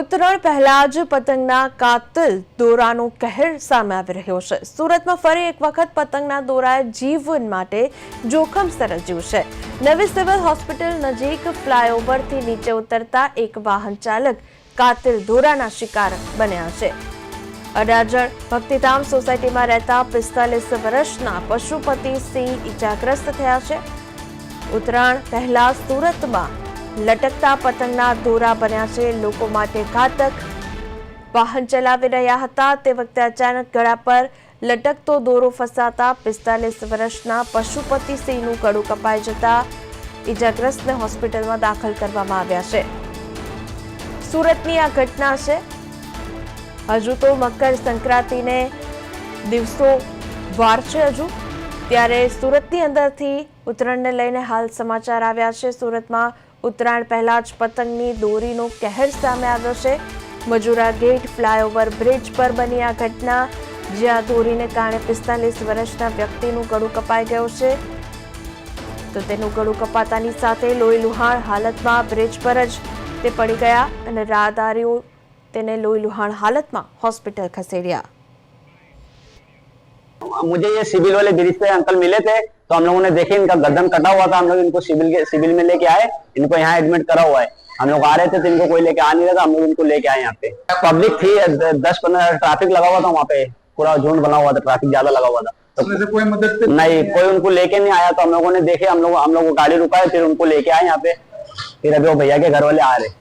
ઉત્તરાયણ પહેલા જ પતંગના કાતિલ દોરાનો કહેર સામે આવી રહ્યો છે. સુરતમાં ફરી એક વખત પતંગના દોરાએ જીવન માટે જોખમ સર્જ્યું છે. નવી સિવિલ હોસ્પિટલ નજીક ફ્લાયઓવરથી નીચે ઉતરતા એક વાહન ચાલક કાતિલ દોરાના શિકાર બન્યા છે. અડાજણ ભક્તિધામ સોસાયટીમાં રહેતા પિસ્તાલીસ વર્ષના પશુપતિ સિંહ ઇજાગ્રસ્ત થયા છે. ઉત્તરાયણ પહેલા સુરતમાં લટકતા પતંગના દોરા બન્યા છે. લોકો માટે ઘાતક વાહન ચલાવી રહ્યા હતા. તે વખતે અચાનક ગળા પર લટકતો દોરો ફસાતા પિસ્તાલીસ વર્ષના પશુપતિ સિંહનું ગળું કપાઈ જતા ઇજાગ્રસ્તને હોસ્પિટલમાં દાખલ કરવામાં આવ્યા છે. સુરતની આ ઘટના છે. હજુ તો મકર સંક્રાંતિને દિવસો વાર છે હજુ. ત્યારે સુરતની અંદરથી ઉત્તરાયણને લઈને હાલ સમાચાર આવ્યા છે. સુરતમાં ઉત્તરાયણ પહેલા જ પતંગની દોરીનો કહેર સામે આવ્યો છે. મજુરા ગેટ ફ્લાયઓવર બ્રિજ પર બની આ ઘટના, જ્યાં દોરીને કારણે પિસ્તાલીસ વર્ષના વ્યક્તિનું ગળું કપાઈ ગયું છે. તો તેનું ગળું કપાતાની સાથે લોહી લુહાણ હાલતમાં બ્રિજ પર જ તે પડી ગયા અને રાહદારીઓ તેને લોહી લુહાણ હાલતમાં હોસ્પિટલ ખસેડ્યા. मुझे ये सिविल वाले ब्रिज पे अंकल मिले थे तो हम लोगों ने देखे इनका गर्दन कटा हुआ था हम लोग इनको सिविल के सिविल में लेके आए इनको यहाँ एडमिट करा हुआ है। हम लोग आ रहे थे तो इनको कोई लेके आ नहीं रहा था हम लोग इनको लेके आए यहाँ पे। पब्लिक थी दस पंद्रह ट्रैफ़िक लगा हुआ था वहाँ पे पूरा झुंड बना हुआ था ट्रैफ़िक ज़्यादा लगा हुआ था। तो कोई मदद नहीं कोई उनको लेके नहीं आया तो हम लोगों ने देखे हम लोग हम लोग गाड़ी रुकाए फिर उनको लेके आए यहाँ पे। फिर अभी वो भैया के घर वाले आ रहे।